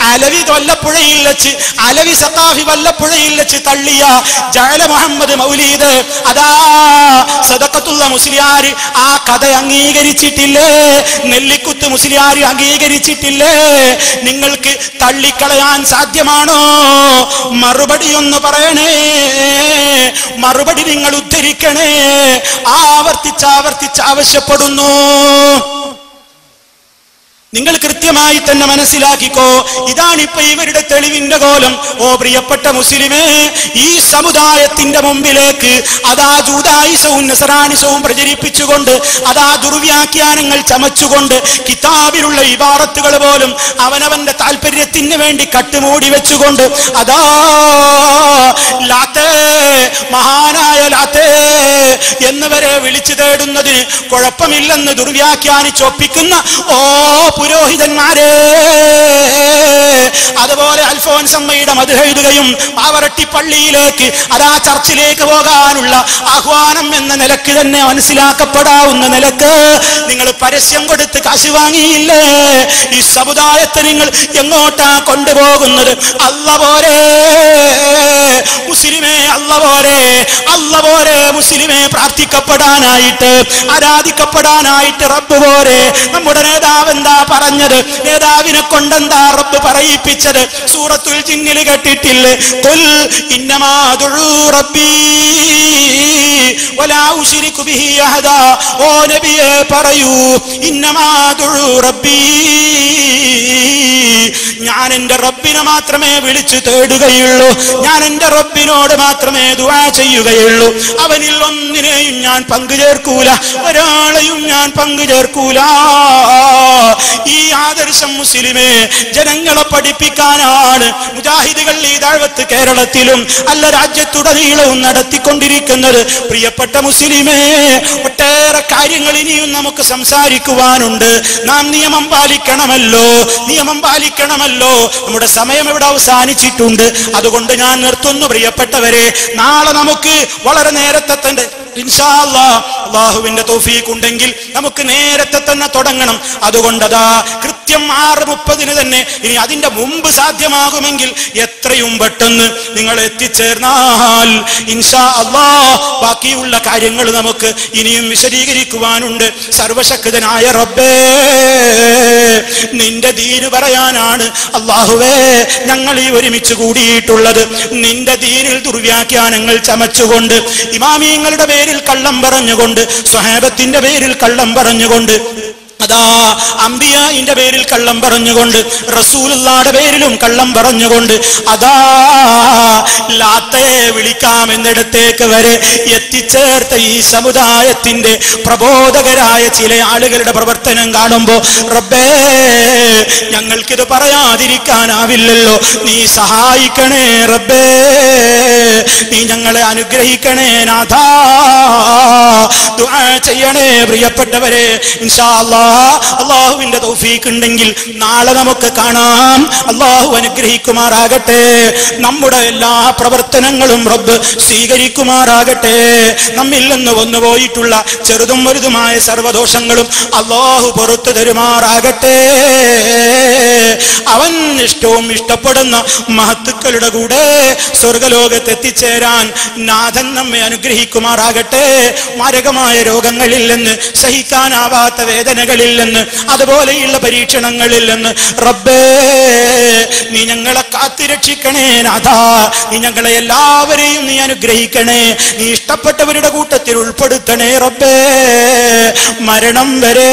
അലവി വല്ലപ്പുഴയിൽ വെച്ച് അലവി സത്താഹി വല്ലപ്പുഴയിൽ വെച്ച് തള്ളിയ ജാല മുഹമ്മദ് മൗലീദ് അതാ സദക്കത്തുള്ള മുസ്ലിയാർ ആ കഥ അംഗീകരിച്ചിട്ടില്ലേ? നെല്ലിക്കുത്ത് മുസ്ലിയാർ അംഗീകരിച്ചിട്ടില്ലേ? നിങ്ങൾക്ക് തള്ളിക്കളയാൻ സാധ്യമാണോ? മറുപടി ഒന്ന് പറയണേ. മറുപടി നിങ്ങൾ ഉദ്ധരിക്കണേ. ആവർത്തിച്ചാവർത്തിച്ച് ആവർത്തിച്ച് ആവശ്യപ്പെടുന്നു. നിങ്ങൾ കൃത്യമായി തന്നെ മനസ്സിലാക്കിക്കോ. ഇതാണിപ്പോ ഇവരുടെ തെളിവിന്റെ കോലം. ഓ പ്രിയപ്പെട്ട മുസ്ലിമേ ഈ സമുദായത്തിന്റെ മുമ്പിലേക്ക് അതാ ജൂതായുസവും നസറാനിസവും പ്രചരിപ്പിച്ചുകൊണ്ട് അതാ ദുർവ്യാഖ്യാനങ്ങൾ ചമച്ചുകൊണ്ട് കിതാബിലുള്ള ഇബാറത്തുകൾ പോലും അവനവന്റെ താല്പര്യത്തിന് വേണ്ടി കട്ടുമൂടി വെച്ചുകൊണ്ട് അതാ ലാത്തേ മഹാനായ ലാത്തേ എന്നിവരെ വിളിച്ചു തേടുന്നതിന് കുഴപ്പമില്ലെന്ന് ദുർവ്യാഖ്യാനിച്ചൊപ്പിക്കുന്ന ഓ പുരോഹിതന്മാരെ. അതുപോലെ അൽഫോൻസമ്മയുടെ മത് എഴുതുകയും പാവറട്ടി പള്ളിയിലേക്ക് അതാ ചർച്ചിലേക്ക് പോകാനുള്ള ആഹ്വാനം എന്ന നിലയ്ക്ക് തന്നെ മനസ്സിലാക്കപ്പെടാവുന്ന നിലയ്ക്ക് നിങ്ങൾ പരസ്യം കൊടുത്ത് കാശ് വാങ്ങിയില്ലേ? ഈ സമുദായത്തെ നിങ്ങൾ എങ്ങോട്ടാ കൊണ്ടുപോകുന്നത്? അല്ല പോരെ മുസ്ലിമേ അല്ല പോരെ അല്ല പോരെ മുസ്ലിമേ പ്രാർത്ഥിക്കപ്പെടാനായിട്ട് ആരാധിക്കപ്പെടാനായിട്ട് റബ്ബ് പോരെ നമ്മുടെ നേതാവ് എന്താ പറഞ്ഞത്. നേതാവിനെ കൊണ്ടെന്താ റബ്ബ് പറയിപ്പിച്ചത്? സൂറത്തുൽ ജിന്നിൽ കേട്ടിട്ടില്ലേ? കൊൽ റബ്ബീ ഓ നബിയെ പറയൂ റബ്ബീ. ഞാൻ എന്റെ റബ്ബിനെ മാത്രമേ വിളിച്ചു തേടുകയുള്ളൂ. ഞാൻ എന്റെ റബ്ബിനോട് മാത്രമേ ദുവാ ചെയ്യുകയുള്ളൂ. അവനിൽ ഒന്നിനെയും ഞാൻ പങ്കു ചേർക്കൂല. ഒരാളെയും ഞാൻ പങ്കു ചേർക്കൂല. ഈ ആദർശം മുസ്ലിമേ ജനങ്ങളെ പഠിപ്പിക്കാനാണ് മുജാഹിദുകൾ ഈ താഴ്വത്ത് കേരളത്തിലും അല്ല രാജ്യത്തുടനീളവും നടത്തിക്കൊണ്ടിരിക്കുന്നത്. പ്രിയപ്പെട്ട മുസ്ലിമേ ഒട്ടേറെ കാര്യങ്ങൾ ഇനിയും നമുക്ക് സംസാരിക്കുവാനുണ്ട്. നാം നിയമം പാലിക്കണമല്ലോ നിയമം പാലിക്കണമല്ലോ. നമ്മുടെ സമയം ഇവിടെ അവസാനിച്ചിട്ടുണ്ട്. അതുകൊണ്ട് ഞാൻ നിർത്തുന്നു പ്രിയപ്പെട്ടവരെ. നാളെ നമുക്ക് വളരെ നേരത്തെ തന്നെ അള്ളാഹുവിന്റെ തൗഫീഖ് ഉണ്ടെങ്കിൽ നമുക്ക് നേരത്തെ തന്നെ തുടങ്ങണം. അതുകൊണ്ടതാ കൃത്യം ആറ് മുപ്പതിന് തന്നെ. ഇനി അതിന്റെ മുമ്പ് സാധ്യമാകുമെങ്കിൽ എത്രയും പെട്ടെന്ന് നിങ്ങൾ എത്തിച്ചേർന്നാൽ. ഇൻഷാ ബാക്കിയുള്ള കാര്യങ്ങൾ നമുക്ക് ഇനിയും വിശദീകരിക്കുവാനുണ്ട്. സർവശക്തനായ റബ്ബേ നിന്റെ ദീന് പറയാനാണ് അള്ളാഹുവേ ഞങ്ങൾ ഈ ഒരുമിച്ച് കൂടിയിട്ടുള്ളത്. നിന്റെ ദീനിൽ ദുർവ്യാഖ്യാനങ്ങൾ ചമച്ചുകൊണ്ട് ഇമാമിയങ്ങളുടെ പേരിൽ കള്ളം പറഞ്ഞുകൊണ്ട് സ്വഹേബത്തിന്റെ പേരിൽ കള്ളം പറഞ്ഞുകൊണ്ട് അതാ അമ്പിയായിന്റെ പേരിൽ കള്ളം പറഞ്ഞുകൊണ്ട് റസൂലുള്ളാടെ പേരിലും കള്ളം പറഞ്ഞുകൊണ്ട് അതാ ലാത്തയെ വിളിക്കാമെന്നിടത്തേക്ക് വരെ എത്തിച്ചേർത്ത ഈ സമുദായത്തിന്റെ പ്രബോധകരായ ചില ആളുകളുടെ പ്രവർത്തനം കാണുമ്പോ റബ്ബേ ഞങ്ങൾക്കിത് പറയാതിരിക്കാനാവില്ലല്ലോ. നീ സഹായിക്കണേ റബ്ബേ. നീ ഞങ്ങളെ അനുഗ്രഹിക്കണേ നാഥാ. ചെയ്യണേ പ്രിയപ്പെട്ടവരെ. ഇൻഷാ അല്ലാ അള്ളാഹുവിന്റെ തൗഫീഖ് ഉണ്ടെങ്കിൽ നാളെ നമുക്ക് കാണാം. അള്ളാഹു അനുഗ്രഹിക്കുമാറാകട്ടെ. നമ്മുടെ എല്ലാ പ്രവർത്തനങ്ങളും റബ്ബ് സ്വീകരിക്കുമാറാകട്ടെ. നമ്മിൽ നിന്ന് വന്നുപോയിട്ടുള്ള ചെറുതും വലുതുമായ സർവദോഷങ്ങളും അള്ളാഹു പുറത്തു തരുമാറാകട്ടെ. അവൻ ഇഷ്ടവും ഇഷ്ടപ്പെടുന്ന മഹത്തുക്കളുടെ കൂടെ സ്വർഗലോകത്ത് എത്തിച്ചേരാൻ നാഥൻ നമ്മെ അനുഗ്രഹിക്കുമാറാകട്ടെ. മാരകമായ രോഗങ്ങളിൽ നിന്ന് സഹിക്കാനാവാത്ത വേദനകളിൽ നിന്ന് അതുപോലെയുള്ള പരീക്ഷണങ്ങളിൽ നിന്ന് റബ്ബേ നീ ഞങ്ങളെ കാത്തിരക്ഷിക്കണേ നാഥാ നീ ഞങ്ങളെ എല്ലാവരെയും നീ അനുഗ്രഹിക്കണേ നീ ഇഷ്ടപ്പെട്ടവരുടെ കൂട്ടത്തിൽ ഉൾപ്പെടുത്തണേ റബ്ബേ മരണം വരെ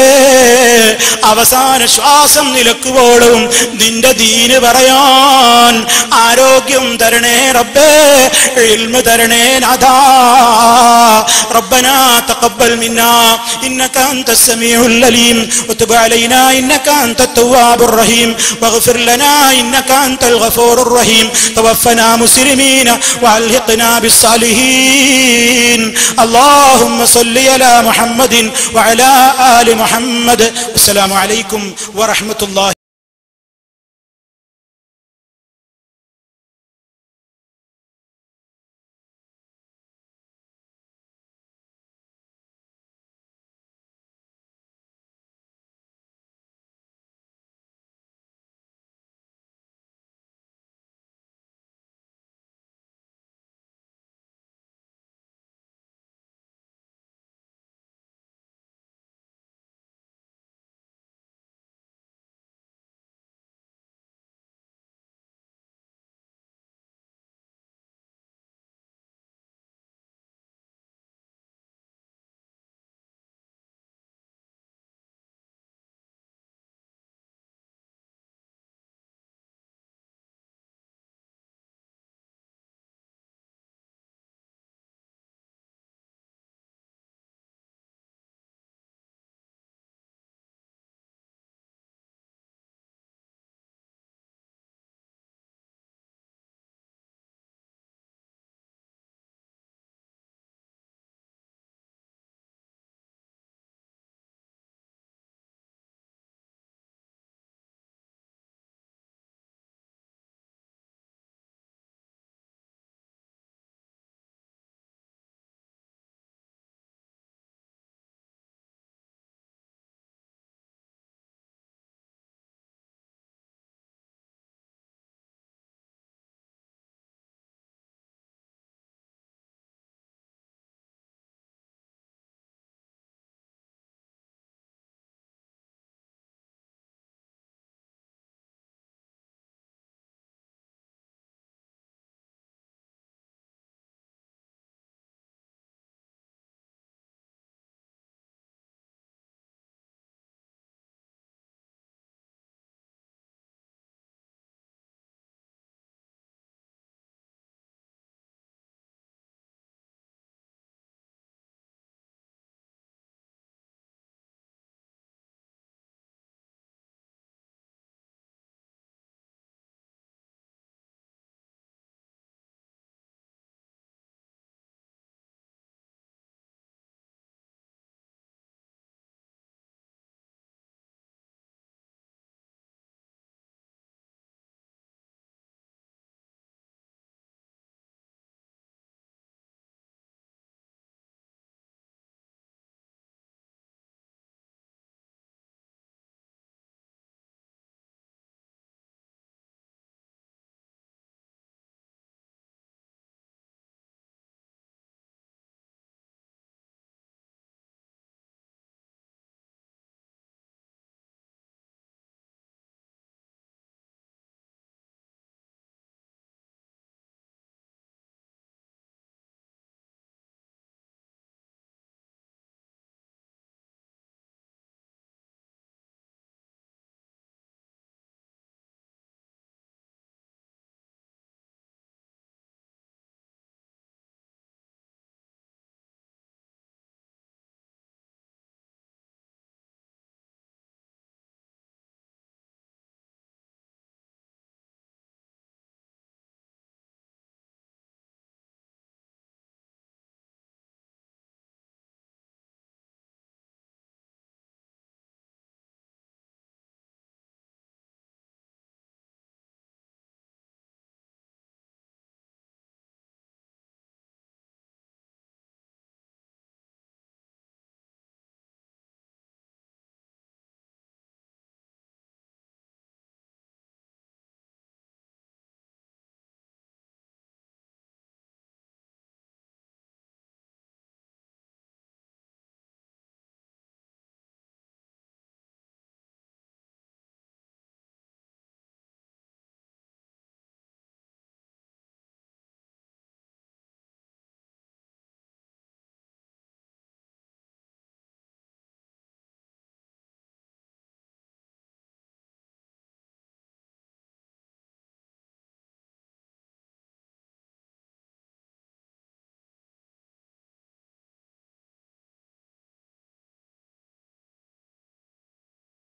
അവസാന ശ്വാസം നിലക്കുവോളും നിന്റെ ദീന് പറയാൻ ആരോഗ്യം തരണേ റബ്ബേ ഇൽമ തരണേ നാഥാ ربنا تقبل منا إنك أنت السميع العليم وتب علينا إنك أنت التواب الرحيم. واغفر لنا إنك أنت الغفور الرحيم. توفنا مسلمين وألحقنا بالصالحين. اللهم صل على محمد وعلى آل محمد. والسلام عليكم ورحمة الله